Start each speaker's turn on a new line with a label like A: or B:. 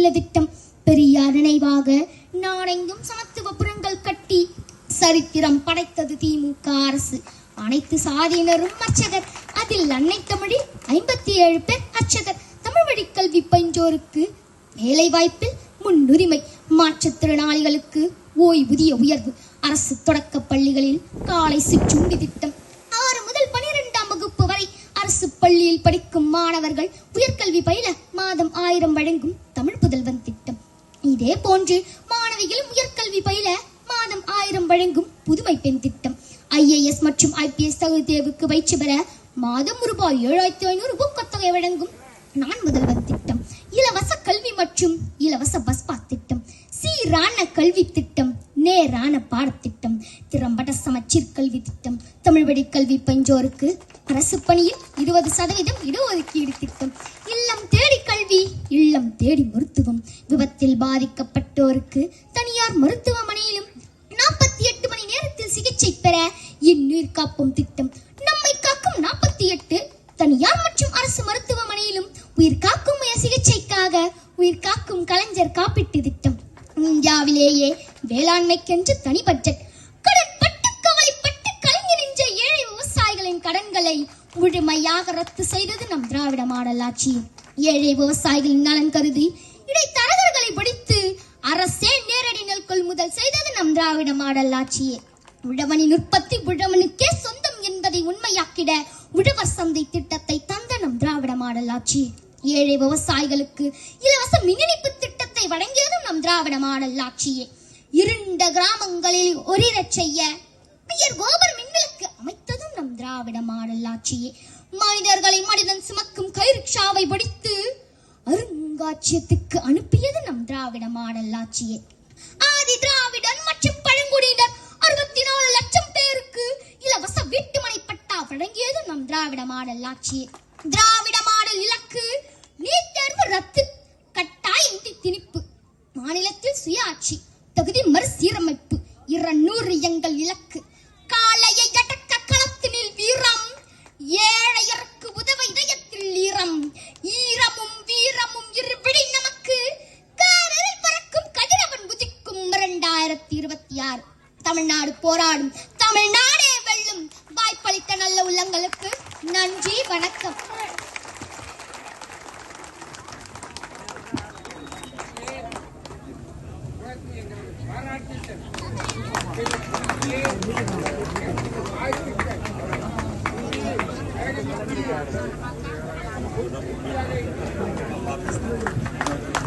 A: நல்ல திட்டம். பெரியார் நினைவாக நாடெங்கும் சமத்துவபுரங்கள் கட்டி சரித்திரம் படைத்தது திமுக அரசு. அனைத்து சாதியினரும் அர்ச்சகர். அதில் அன்னை தமிழில் ஐம்பத்தி ஏழு பேர் அர்ச்சகர். தமிழ் வழி கல்வி பயின்றோருக்கு வேலை வாய்ப்பில் முன்னுரிமை மாற்றுத்திறனாளிகளுக்கு ஓய்வூதிய உயர்வு. அரசு தொடக்க பள்ளிகளில் காலை சிற்றுண்டி திட்டம். ஆறு முதல் பனிரெண்டாம் வகுப்பு வரை அரசு பள்ளியில் படிக்கும் மாணவர்கள் உயர்கல்வி பயில மாதம் ஆயிரம் வழங்கும் தமிழ் புதல்வன் திட்டம். இதே போன்று மாணவிகளும் உயர்கல்வி பயில மாதம் ஆயிரம் வழங்கும் புதுமை பெண் திட்டம். ஐஏஎஸ் மற்றும் ஐபிஎஸ் தகுதி தேர்வுக்கு பயிற்சி பெற மாதம் ரூபாய் ஏழாயிரத்தி ஐநூறு ஊக்கத்தொகை வழங்கும் நான் முதல்வன் திட்டம். இலவச கல்வி மற்றும் இலவச பஸ் பாஸ் திட்டம். சீரான கல்வி திட்டம் நேரான பாடத்திட்டம் திறம்பட சமச்சீர் கல்வி திட்டம். தமிழ் வழி கல்வி பஞ்சோருக்கு அரசு பணியில் இருபது சதவீதம் இடஒதுக்கீடு திட்டம் இல்லம் தேடி கல்வி இல்லம் தேடி மருத்துவம். விபத்தில் பாதிக்கப்பட்டோருக்கு தனியார் மருத்துவமனையிலும் நாற்பத்தி எட்டு மணி நேரத்தில் சிகிச்சை பெற இந்நீர் காப்பும் திட்டம். நம்மை காக்கும் நாற்பத்தி எட்டு தனியார் மற்றும் அரசு மருத்துவமனையிலும் உயிர் காக்கும் சிகிச்சைக்காக உயிர் காக்கும் கலைஞர் காப்பீட்டு திட்டம். இந்தியாவிலேயே வேளாண்மைக்கென்று தனி பட்ஜெட் கடன்பட்டு கவலைப்பட்டு கலங்கி நின்ற ஏழை விவசாயிகளின் கடன்களை முழுமையாக ரத்து செய்தது நம் திராவிட மாடல் ஆட்சி. ஏழை விவசாயிகளின் நலன் கருதி இடைத்தரகர்களை பிடித்து அரசே நேரடி நெல் கொள்முதல் செய்தது நம் திராவிட மாடல் ஆட்சியே. உழவனின் உற்பத்தி உழவனுக்கே சொந்தம் என்பதை உண்மையாக்கிட உழவர் சந்தை திட்டத்தை தந்த நம் திராவிட மாடல் ஆட்சி. ஏழை விவசாயிகளுக்கு இலவச மின்னிணைப்பு திட்டத்தை வழங்கியதும் நம் திராவிட மாடல் ஆட்சியே. இருண்ட கிராமங்களில் ஒளிரச் செய்ய பெயர் கோபர் மின்விளக்கு அமைத்ததும் நம் திராவிட மாடல் ஆட்சியே. மனிதர்களை மனிதன் சுமக்கும் கைரிக்ஷாவை படித்து அருங்காட்சியத்துக்கு அனுப்பியது நம் திராவிட மாடல் ஆட்சியை. ஆதி திராவிடன் மற்றும் பழங்குடியினர் அறுபத்தி நாலு லட்சம் பேருக்கு இலவச வீட்டுமனை பட்டா வழங்கியது நம் திராவிட மாடல் ஆட்சியை. திராவிட மாடல் இலக்கு நீட் தேர்வு ரத்து கட்டாய இந்தி திணிப்பு. மாநிலத்தில் சுயாட்சி தகுதி மறுசீரமைப்பு இருநூறு எங்கள் இலக்கு. இரண்டாயிரத்தி இருபத்தி ஆறு. தமிழ்நாடு போராடும். தமிழ்நாடே வெல்லும். வாய்ப்பளித்த நல்ல உள்ளங்களுக்கு நன்றி வணக்கம். Thank you.